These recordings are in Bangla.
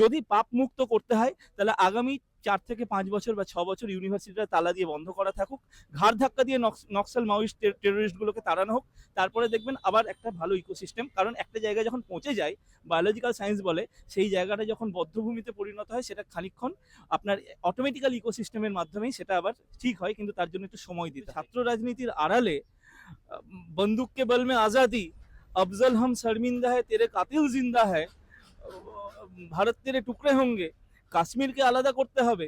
যদি পাপ মুক্ত করতে হয়, তাহলে আগামী চার থেকে পাঁচ বছর বা ছ বছর ইউনিভার্সিটিটা তালা দিয়ে বন্ধ করা থাকুক। ঘাড় ধাক্কা দিয়ে নক্সাল মাওয়িস্ট টেরোরিস্টগুলোকে তাড়ানো হোক। তারপরে দেখবেন আবার একটা ভালো ইকোসিস্টেম, কারণ একটা জায়গায় যখন পৌঁছে যায়, বায়োলজিক্যাল সায়েন্স বলে, সেই জায়গাটা যখন বদ্ধভূমিতে পরিণত হয়, সেটা খানিক্ষণ আপনার অটোমেটিক্যাল ইকোসিস্টেমের মাধ্যমেই সেটা আবার ঠিক হয়, কিন্তু তার জন্য একটু সময় দিতে ছাত্র রাজনীতির আড়ালে বন্দুককে বলমে আজাদি, আফজল হাম শর্মিন্দা হ্যায়, তেরে কাতিল জিন্দা হ্যায় ভারতের টুকরে হঙ্গে কাশ্মীরকে আলাদা করতে হবে।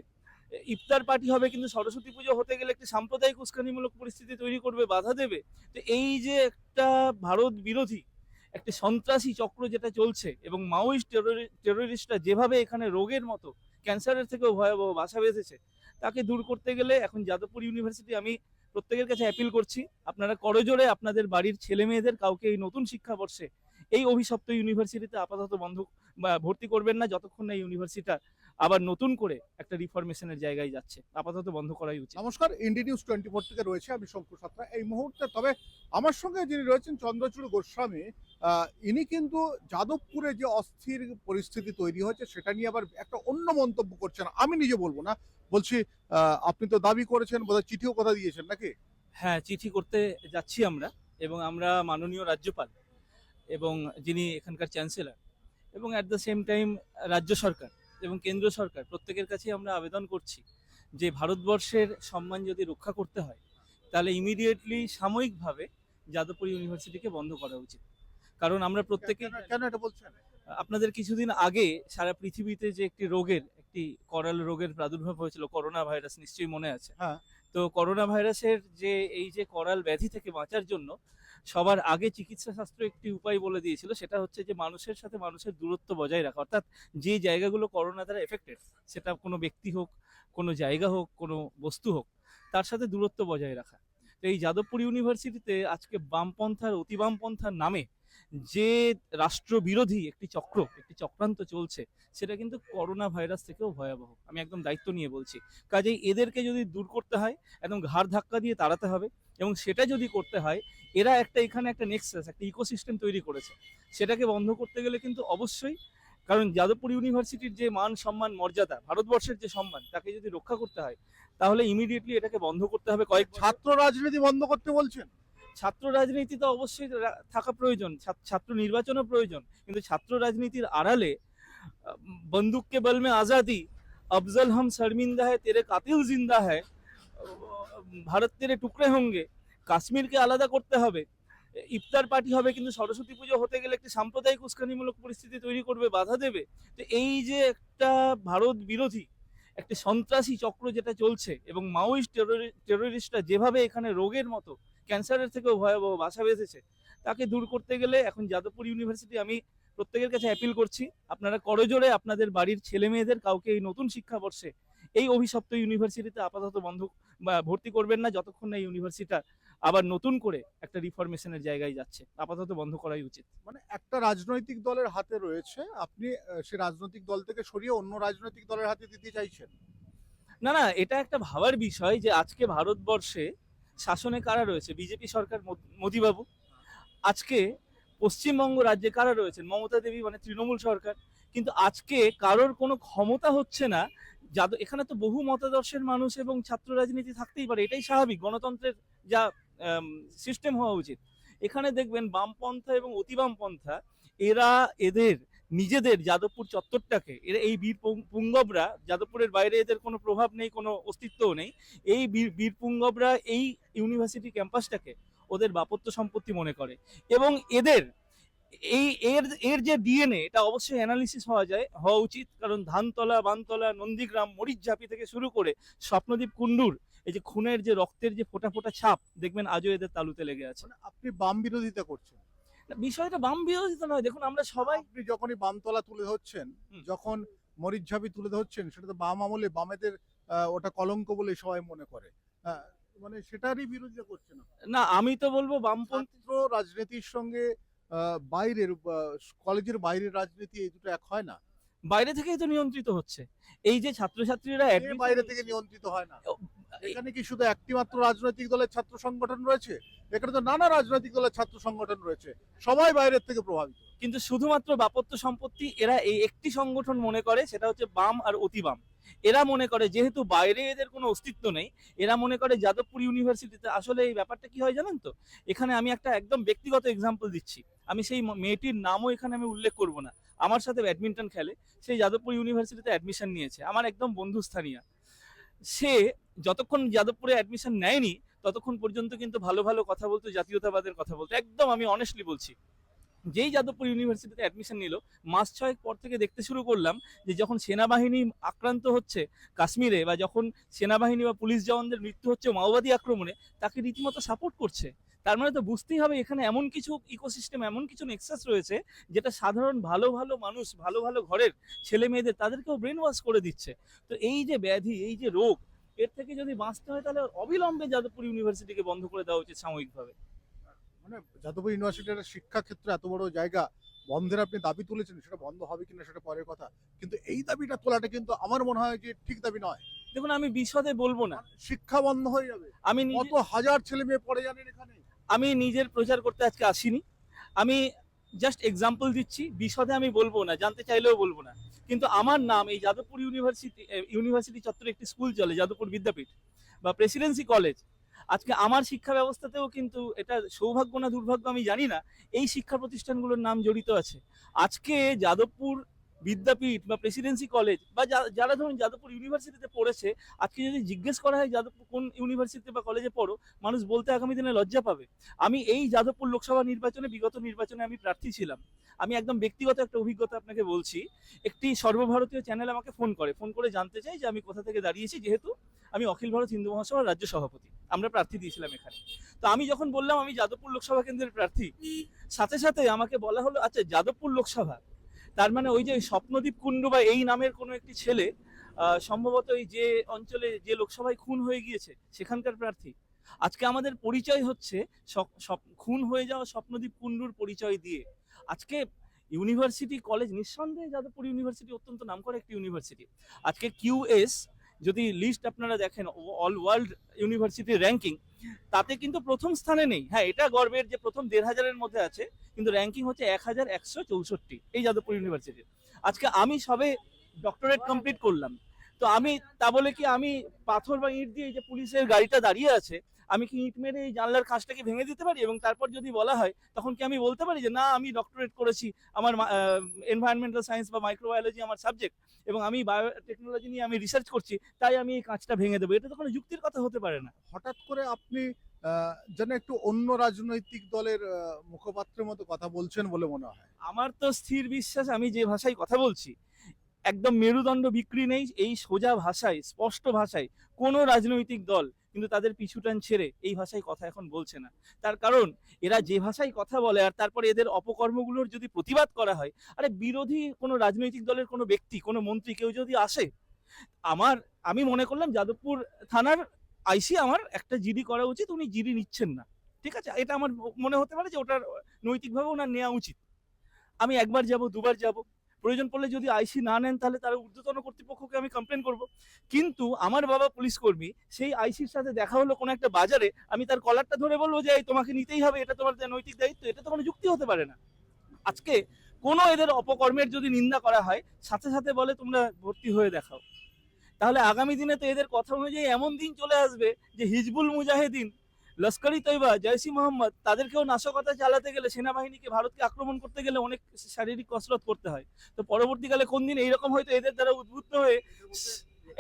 ইফতার পার্টি হবে, কিন্তু সরস্বতী পুজো হতে গেলে একটি সাম্প্রদায়িক উস্কানিমূলক পরিস্থিতি তৈরি করবে, বাধা দেবে। তো এই যে একটা ভারত বিরোধী, একটি সন্ত্রাসী চক্র যেটা চলছে, এবং মাওয়িস্ট টেরোরিস্টরা যেভাবে এখানে রোগের মতো, ক্যান্সারের থেকেও ভয়াবহ বাসা বেঁধেছে, তাকে দূর করতে গেলে এখন যাদবপুর ইউনিভার্সিটি আমি প্রত্যেকের কাছে অ্যাপিল করছি। আপনারা করজোরে আপনাদের বাড়ির ছেলে মেয়েদের কাউকে এই নতুন শিক্ষাবর্ষে এই অভিশপ্ত ইউনিভার্সিটিতে আপাতত বন্ধ ভর্তি করবেন না যতক্ষণ না এই ইউনিভার্সিটিটা আবার নতুন করে একটা রিফরমেশনের জায়গায় যাচ্ছে। আপাতত বন্ধ করাই উচিত। নমস্কার ইন্ডি নিউজ টোয়েন্টি ফোর থেকে রয়েছে আমি শঙ্কু সাত্রা। এই মুহূর্তে তবে আমার সঙ্গে যিনি রয়েছেন চন্দ্রচূড় গোস্বামী ইনি কিন্তু যাদবপুরে যে অস্থির পরিস্থিতি তৈরি হয়েছে সেটা নিয়ে আবার একটা অন্য মন্তব্য করছেন। আমি নিজে বলব না বলছি আপনি তো দাবি করেছেন বোধহয় চিঠিও কথা দিয়েছেন নাকি? হ্যাঁ চিঠি করতে যাচ্ছি আমরা এবং আমরা মাননীয় রাজ্যপাল এবং যিনি এখানকার চ্যান্সেলার এবং অ্যাট দ্য সেম টাইম রাজ্য সরকার এবং কেন্দ্র সরকার প্রত্যেকের কাছে আমরা আবেদন করছি যে ভারতবর্ষের সম্মান যদি রক্ষা করতে হয় তাহলে ইমিডিয়েটলি সাময়িকভাবে যাদবপুর ইউনিভার্সিটিকে বন্ধ করা উচিত। কারণ আমরা প্রত্যেকে কেন- এটা বলছেন? আপনাদের কিছুদিন আগে সারা পৃথিবীতে যে একটি রোগের একটি করাল রোগের প্রাদুর্ভাব হয়েছিল করোনা ভাইরাস নিশ্চয়ই মনে আছে। হ্যাঁ। তো করোনা ভাইরাসের যে এই যে করাল ব্যাধি থেকে বাঁচার জন্য সবার আগে চিকিৎসা শাস্ত্র একটি উপায় বলে দিয়েছিল, সেটা হচ্ছে যে মানুষের সাথে মানুষের দূরত্ব বজায় রাখা। অর্থাৎ যে জায়গাগুলো করোনা দ্বারা এফেক্টেড সেটা কোনো ব্যক্তি হোক, কোনো জায়গা হোক, কোনো বস্তু হোক, তার সাথে দূরত্ব বজায় রাখা। তো এই যাদবপুর ইউনিভার্সিটিতে আজকে বামপন্থার অতি বামপন্থার নামে যে রাষ্ট্রবিরোধী একটি চক্র, একটি চক্রান্ত চলছে, সেটা কিন্তু করোনা ভাইরাস থেকেও ভয়াবহ। আমি একদম দায়িত্ব নিয়ে বলছি। কাজেই এদেরকে যদি দূর করতে হয়, একদম ঘাড় ধাক্কা দিয়ে তাড়াতে হবে এবং সেটা যদি করতে হয়, এরা একটা এখানে একটা নেক্সাস একটা ইকোসিস্টেম তৈরি করেছে। সেটাকে বন্ধ করতে গেলে কিন্তু অবশ্যই, কারণ যাদবপুর ইউনিভার্সিটির যে মান, সম্মান, মর্যাদা, ভারতবর্ষের যে সম্মান, তাকে যদি রক্ষা করতে হয়, তাহলে ইমিডিয়েটলি এটাকে বন্ধ করতে হবে কয়েক ছাত্র রাজনীতি বন্ধ করতে বলছেন? ছাত্র রাজনীতি তো অবশ্যই রা- থাকা প্রয়োজন ছাত্র- ছাত্র নির্বাচনও প্রয়োজন কিন্তু ছাত্র রাজনীতির আড়ালে আহ, বন্দুক के बल में आजादी अफजल हम शर्मिंदा है तेरे कातिल जिंदा है ভারত তেরে টুকরে হোঙ্গে কাশ্মীরকে আলাদা করতে হবে ইফতার পার্টি হবে কিন্তু সরস্বতী পুজো হতে গেলে একটি সাম্প্রদায়িক উস্কানিমূলক পরিস্থিতি তৈরি করবে বাধা দেবে তো এই যে একটা ভারত বিরোধী একটি সন্ত্রাসী চক্র যেটা চলছে এবং মাওয়িস্ট টেরোরিস্টরা যেভাবে এখানে রোগের মতো ক্যান্সারের থেকেও ভয়াবহ বাসা বেঁধেছে তাকে দূর করতে গেলে এখন যাদবপুর ইউনিভার্সিটি আমি প্রত্যেকের কাছে অ্যাপিল করছি। আপনারা করজোড়ে আপনাদের বাড়ির ছেলে মেয়েদের কাউকে এই নতুন শিক্ষাবর্ষে এই অভিশপ্ত ইউনিভার্সিটিতে আপাতত বন্ধ বা ভর্তি করবেন না যতক্ষণ না এই ইউনিভার্সিটিটা আবার নতুন করে একটা রিফরমেশনের জায়গায় যাচ্ছে। আপাতত বন্ধ করাই উচিত। মানে একটা রাজনৈতিক দলের হাতে রয়েছে আপনি সে রাজনৈতিক দল থেকে সরিয়ে অন্য রাজনৈতিক দলের হাতে দিতে চাইছেন? না না এটা একটা ভাবার বিষয় যে আজকে ভারতবর্ষে শাসনে কারা রয়েছে? বিজেপি সরকার মোদ- মোদিবাবু। আজকে পশ্চিমবঙ্গ রাজ্যে কারা রয়েছেন? মমতা দেবী মানে তৃণমূল সরকার। কিন্তু আজকে কারোর কোনো ক্ষমতা হচ্ছে না। যাদ এখানে তো বহু মতাদর্শের মানুষ এবং ছাত্র রাজনীতি থাকতেই পারে। এটাই স্বাভাবিক। গণতন্ত্রের যা সিস্টেম হওয়া উচিত। এখানে দেখবেন বামপন্থা এবং অতি বামপন্থা এরা এদের নিজেদের যাদবপুর চত্বরটাকে, এরা এই বীর পুঙ্গবরা, যাদবপুরের বাইরে এদের কোনো প্রভাব নেই, কোনো অস্তিত্বও নেই, এই বীর বীর পুঙ্গবরা এই ইউনিভার্সিটি ক্যাম্পাসটাকে ওদের বাপত্য সম্পত্তি মনে করে। এবং এদের, এই এর এর যে ডিএনএ, এটা অবশ্যই অ্যানালিসিস হওয়া যায়, হওয়া উচিত। কারণ ধানতলা, বানতলা, নন্দীগ্রাম মরিচঝাপি থেকে শুরু করে স্বপ্নদ্বীপ কুণ্ডুর, এই যে খুনের যে রক্তের যে ফোটা ফোটা ছাপ, দেখবেন আজও এদের তালুতে লেগে আছে। মানে আপনি বাম বিরোধিতা করছেন। বিষয়টা বাম বিরোধিতা নয়। দেখুন আমরা সবাই আপনি যখনই বামতলা তুলে ধরছেন যখন মরিচঝাপি তুলে ধরছেন সেটা তো বাম আমলে বামেদের ওটা কলঙ্ক বলে সবাই মনে করে। মানে সেটারই বিরোধিতা করছেন আপনি। না আমি তো বলব বামপন্থী রাজনীতির সঙ্গে আহ, বাইরের কলেজের বাইরের রাজনীতি এই দুটো এক হয় না। বাইরে থেকেই তো নিয়ন্ত্রিত হচ্ছে। এই যে ছাত্রছাত্রীরা বাইরে থেকে নিয়ন্ত্রিত হয় না? এখানে কি শুধু একটি মাত্র রাজনৈতিক দলের ছাত্র সংগঠন রয়েছে? এখানে তো নানা রাজনৈতিক দলের ছাত্র সংগঠন রয়েছে। সবাই বাইরের থেকে প্রভাবিত। কিন্তু শুধুমাত্র বাপত্য সম্পত্তি এরা এই একটি সংগঠন মনে করে সেটা হচ্ছে বাম আর অতি বাম এরা মনে করে যেহেতু বাইরে এদের কোনো অস্তিত্ব নেই এরা মনে করে যাদবপুর ইউনিভার্সিটিতে। আসলে এই ব্যাপারটা কি হয় জানেন তো? এখানে আমি একটা একদম ব্যক্তিগত এক্সাম্পল দিচ্ছি। আমি সেই মেয়েটির নামও এখানে আমি উল্লেখ করব না। আমার সাথে ব্যাডমিন্টন খেলে সেই যাদবপুর ইউনিভার্সিটিতে অ্যাডমিশন নিয়েছে। আমার একদম বন্ধুস্থানীয়। সে যতক্ষণ যাদবপুরে অ্যাডমিশন নেয়নি, ততক্ষণ পর্যন্ত কিন্তু ভালো ভালো কথা বলতো, জাতীয়তাবাদের কথা বলতো। একদম আমি অনেস্টলি বলছি। যেই যাদবপুর ইউনিভার্সিটিতে অ্যাডমিশন নিল, মাস ছয়েক পর থেকে দেখতে শুরু করলাম যে যখন সেনাবাহিনী আক্রান্ত হচ্ছে কাশ্মীরে বা যখন সেনাবাহিনী বা পুলিশ জওয়ানদের মৃত্যু হচ্ছে মাওবাদী আক্রমণে, তাকে রীতিমতো সাপোর্ট করছে। তার মানে তো বুঝতেই হবে এখানে এমন কিছু ইকোসিস্টেম এমন কিছু নেক্সাস রয়েছে যেটা সাধারণ ভালো ভালো মানুষ, ভালো ভালো ঘরের ছেলে মেয়েদের তাদেরকেও ব্রেন ওয়াশ করে দিচ্ছে। তো এই যে ব্যাধি, এই যে রোগ এর থেকে যদি বাঁচতে হয় তাহলে অবিলম্বে যাদবপুর ইউনিভার্সিটিকে বন্ধ করে দেওয়া উচিত সাময়িকভাবে। মানে যাদবপুর ইউনিভার্সিটির শিক্ষা ক্ষেত্রে এত বড় জায়গা বন্ধের আপনি দাবি তুলেছেন সেটা বন্ধ হবে কিনা সেটা পরের কথা। কিন্তু এই দাবিটা তোলাটা কিন্তু আমার মনে হয় যে ঠিক দাবি নয়। দেখুন আমি বিশদে বলব না। শিক্ষা বন্ধ হয়ে যাবে। আমি কত হাজার ছেলে মেয়ে পড়ে জানেন এখানে? আমি নিজের প্রচার করতে আজকে আসিনি। আমি জাস্ট এক্সাম্পল দিচ্ছি, বিশদে আমি বলব না, জানতে চাইলেও বলব না। কিন্তু আমার নাম এই যাদবপুর ইউনিভার্সিটি ইউনিভার্সিটি চত্বরে একটি স্কুল চলে, যাদবপুর বিদ্যাপীঠ, বা প্রেসিডেন্সি কলেজ আজকে আমার শিক্ষা ব্যবস্থাতেও কিন্তু এটা সৌভাগ্য না দুর্ভাগ্য আমি জানি না, এই শিক্ষা প্রতিষ্ঠানগুলোর নাম জড়িত আছে। আজকে যাদবপুর বিদ্যাপীঠ বা প্রেসিডেন্সি কলেজ বা যারা ধরুন যাদবপুর ইউনিভার্সিটিতে পড়েছে, আজকে যদি জিজ্ঞেস করা হয় যাদবপুর কোন ইউনিভার্সিটিতে বা কলেজে পড়ো, মানুষ বলতে আগামী দিনে লজ্জা পাবে। আমি এই যাদবপুর লোকসভা নির্বাচনে, বিগত নির্বাচনে আমি প্রার্থী ছিলাম। আমি একদম ব্যক্তিগত একটা অভিজ্ঞতা আপনাকে বলছি। একটি সর্বভারতীয় চ্যানেল আমাকে ফোন করে ফোন করে জানতে চাই যে আমি কোথা থেকে দাঁড়িয়েছি, যেহেতু আমি অখিল ভারত হিন্দু মহাসভার রাজ্য সভাপতি। আমরা প্রার্থী দিয়েছিলাম এখানে। তো আমি যখন বললাম আমি যাদবপুর লোকসভা কেন্দ্রের প্রার্থী, সাথে সাথে আমাকে বলা হলো আচ্ছা যাদবপুর লোকসভা তার মানে ওই যে স্বপ্নদীপ কুণ্ডু বা এই নামের কোনো একটি ছেলে সম্ভবত এই যে অঞ্চলে যে লোকসভায় খুন হয়ে গিয়েছে, সেখানকার প্রার্থী। আজকে আমাদের পরিচয় হচ্ছে খুন হয়ে যাওয়া স্বপ্নদীপ কুণ্ডুর পরিচয় দিয়ে। আজকে ইউনিভার্সিটি কলেজ, নিঃসন্দেহে যাদবপুর ইউনিভার্সিটি অত্যন্ত নামকরা একটি ইউনিভার্সিটি। আজকে কিউএস যদি লিস্ট আপনারা দেখেন, অল ওয়ার্ল্ড ইউনিভার্সিটির র্যাঙ্কিং তাতে কিন্তু প্রথম স্থানে নেই। হ্যাঁ এটা গর্বের যে প্রথম দেড় হাজারের মধ্যে আছে, কিন্তু র্যাঙ্কিং হচ্ছে এক হাজার একশো চৌষট্টি এই যাদবপুর ইউনিভার্সিটির আজকে আমি সবে ডক্টরেট কমপ্লিট করলাম। তো আমি, তা বলে কি আমি পাথর বা ইট দিয়ে যে পুলিশের গাড়িটা দাঁড়িয়ে আছে আমি কি ইট মেরে এই জানলার কাঁচটাকে ভেঙে দিতে পারি? এবং তারপর যদি বলা হয় তখন কি আমি বলতে পারি যে না আমি ডক্টরেট করেছি আমার এনভায়রনমেন্টাল সায়েন্স বা মাইক্রোবায়োলজি আমার সাবজেক্ট এবং আমি বায়োটেকনোলজি নিয়ে আমি রিসার্চ করছি তাই আমি এই কাঁচটা ভেঙে দেবো এটা তো কোনো যুক্তির কথা হতে পারে না। হঠাৎ করে আপনি যেন একটু অন্য রাজনৈতিক দলের মুখপাত্রের মতো কথা বলছেন বলে মনে হয়। আমার তো স্থির বিশ্বাস আমি যে ভাষায় কথা বলছি একদম মেরুদণ্ড বিক্রি নেই, এই সোজা ভাষায়, স্পষ্ট ভাষায় কোনো রাজনৈতিক দল কিন্তু তাদের পিছুটান ছেড়ে এই ভাষায় কথা এখন বলছে না। তার কারণ, এরা যে ভাষায় কথা বলে আর তারপরে এদের অপকর্মগুলোর যদি প্রতিবাদ করা হয়, আরে বিরোধী কোনো রাজনৈতিক দলের কোনো ব্যক্তি, কোনো মন্ত্রী কেউ যদি আসে, আমার, আমি মনে করলাম যাদবপুর থানার আইসি আমার একটা জিডি করা উচিত, উনি জিডি নিচ্ছেন না। ঠিক আছে? এটা আমার মনে হতে পারে যে ওটার নৈতিকভাবে ওনার নেওয়া উচিত। আমি একবার যাব, দুবার যাব। প্রয়োজন পড়লে যদি আইসি না নেন, তাহলে তার ঊর্ধ্বতন কর্তৃপক্ষকে আমি কমপ্লেন করব। কিন্তু আমার বাবা পুলিশ কর্মী, সেই আইসির সাথে দেখা হলো কোনো একটা বাজারে, আমি তার কলারটা ধরে বলব যে, এই তোমাকে নিতেই হবে, এটা তোমার নৈতিক দায়িত্ব, এটা তো কোনো যুক্তি হতে পারে না। আজকে কোনো এদের অপকর্মের যদি নিন্দা করা হয়, সাথে সাথে বলে, তোমরা ভর্তি হয়ে দেখাও। তাহলে আগামী দিনে তো এদের কথা অনুযায়ী এমন দিন চলে আসবে যে হিজবুল মুজাহিদিন লস্করি তৈবা জয়সি মোহাম্মদ, তাদেরকেও নাশকতা চালাতে গেলে সেনাবাহিনীকে ভারতকে আক্রমণ করতে গেলে অনেক শারীরিক কসরত করতে হয়। তো পরবর্তীকালে কোন দিন এইরকম হয়তো এদের দ্বারা উদ্বুদ্ধ হয়ে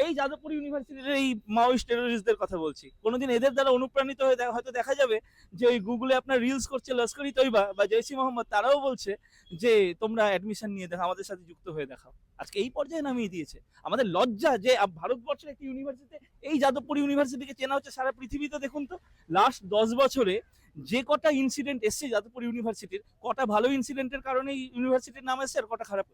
এই যাদবপুর ইউনিভার্সিটির এই মাওয়িস্ট টেরোরিস্টদের কথা বলছি। কোনোদিন এদের দ্বারা অনুপ্রাণিত হয়ে হয়তো দেখা যাবে যে ওই গুগলে আপনার রিলস করছে লস্করি তৈবা বা জয়সি মোহাম্মদ, তারাও বলছে যে তোমরা অ্যাডমিশন নিয়ে দেখো, আমাদের সাথে যুক্ত হয়ে দেখাও। আজকে এই পর্যায়ে নামিয়ে দিয়েছে। আমাদের লজ্জা যে ভারতবর্ষের একটি ইউনিভার্সিটিতে এই যাদবপুর ইউনিভার্সিটিকে চেনা হচ্ছে সারা পৃথিবীতে, দেখুন তো। লাস্ট দশ বছরে যে কটা ইনসিডেন্ট এসছে যাদবপুর ইউনিভার্সিটির, কটা ভালো ইনসিডেন্টের কারণে ইউনিভার্সিটির নাম এসছে আর কটা খারাপ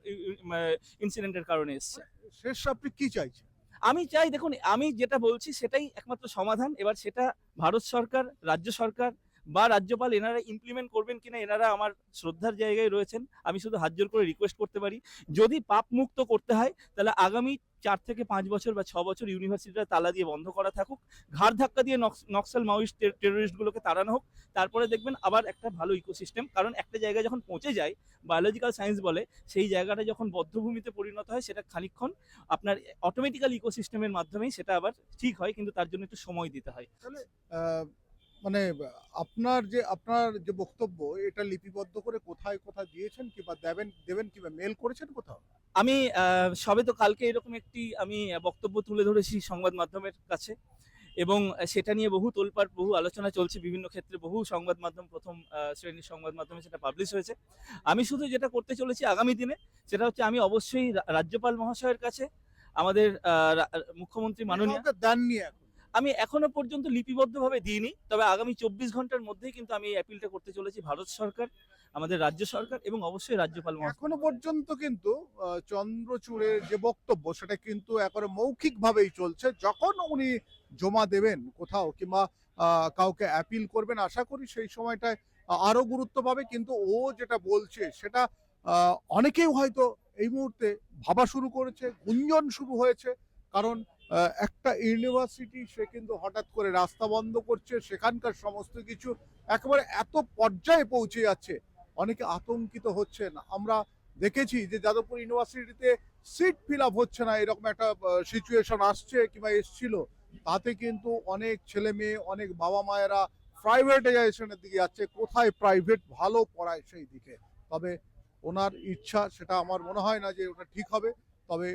ইনসিডেন্টের কারণে এসছে? শেষ আপনি কি চাইছেন? আমি চাই, দেখুন, আমি যেটা বলছি সেটাই একমাত্র সমাধান। এবার সেটা ভারত সরকার, রাজ্য সরকার বা রাজ্যপাল এনারা ইমপ্লিমেন্ট করবেন কিনা এনারা আমার শ্রদ্ধার জায়গায় রয়েছেন। আমি শুধু হাত জোর করে রিকোয়েস্ট করতে পারি। যদি পাপ মুক্ত করতে হয়, তাহলে আগামী চার থেকে পাঁচ বছর বা ছ বছর ইউনিভার্সিটিটা তালা দিয়ে বন্ধ করা থাকুক। ঘাড় ধাক্কা দিয়ে নক্স- নক্সাল মাওয়িস্ট টেরোরিস্টগুলোকে তাড়ানো হোক, তারপরে দেখবেন আবার একটা ভালো ইকোসিস্টেম কারণ একটা জায়গায় যখন পৌঁছে যায় বায়োলজিক্যাল সায়েন্স বলে, সেই জায়গাটা যখন বদ্ধভূমিতে পরিণত হয়, সেটা খানিকক্ষণ আপনার অটোমেটিক্যাল ইকোসিস্টেমের মাধ্যমেই সেটা আবার ঠিক হয়, কিন্তু তার জন্য একটু সময় দিতে হয়। মানে আপনার যে আপনার যে বক্তব্য, এটা লিপিবদ্ধ করে কোথায় কোথায় দিয়েছেন কিংবা দেবেন দেবেন কিংবা মেল করেছেন কোথাও? আমি সবে তো কালকে এরকম একটি আমি বক্তব্য তুলে ধরেছি সংবাদ মাধ্যমের কাছে এবং সেটা নিয়ে বহু তোলপাট বহু আলোচনা চলছে বিভিন্ন ক্ষেত্রে, বহু সংবাদ মাধ্যম, প্রথম শ্রেণির সংবাদ মাধ্যমে সেটা পাবলিশ হয়েছে। আমি শুধু যেটা করতে চলেছি আগামী দিনে, সেটা হচ্ছে আমি অবশ্যই রাজ্যপাল মহাশয়ের কাছে, আমাদের মুখ্যমন্ত্রী মাননীয় দেননি আমি এখনও পর্যন্ত লিপিবদ্ধভাবে দিইনি, তবে আগামী চব্বিশ ঘণ্টার মধ্যেই কিন্তু আমি এই অ্যাপিলটা করতে চলেছি ভারত সরকার, আমাদের রাজ্য সরকার এবং অবশ্যই রাজ্যপাল এখনও পর্যন্ত কিন্তু চন্দ্রচূড়ের যে বক্তব্য, সেটা কিন্তু একবারে মৌখিক ভাবেই চলছে। যখন উনি জমা দেবেন কোথাও কিংবা কাউকে অ্যাপিল করবেন, আশা করি সেই সময়টায় আরও গুরুত্ব পাবে। কিন্তু ও যেটা বলছে, সেটা অনেকেই হয়তো এই মুহূর্তে ভাবা শুরু করেছে, গুঞ্জন শুরু হয়েছে। কারণ একটা ইউনিভার্সিটি সে কিন্তু হঠাৎ করে রাস্তা বন্ধ করছে, সেখানকার সমস্ত কিছু একেবারে এত পর্যায়ে পৌঁছে যাচ্ছে। অনেকে আতঙ্কিত হচ্ছেন। আমরা দেখেছি যে যাদবপুর ইউনিভার্সিটিতে সিট ফিল আপ হচ্ছে না, এরকম একটা সিচুয়েশন আসছে কিংবা এসছিল। তাতে কিন্তু অনেক ছেলে মেয়ে, অনেক বাবা মায়েরা প্রাইভেটাইজেশনের দিকে যাচ্ছে। কোথায় প্রাইভেট ভালো পড়ায় সেই দিকে। তবে ওনার ইচ্ছা, সেটা আমার মনে হয় না যে ওটা ঠিক হবে। তবে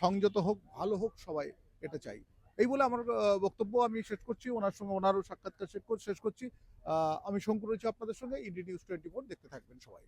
সংযত হোক, ভালো হোক সবাই। এটা চাই। এই বলে আমার বক্তব্য আমি শেষ করছি। ওনার সঙ্গে ওনারও সাক্ষাৎকার শেষ কর- শেষ করছি। আমি শঙ্কর রয়েছি আপনাদের সঙ্গে। ইন্ডি নিউজ টোয়েন্টি দেখতে থাকবেন সবাই।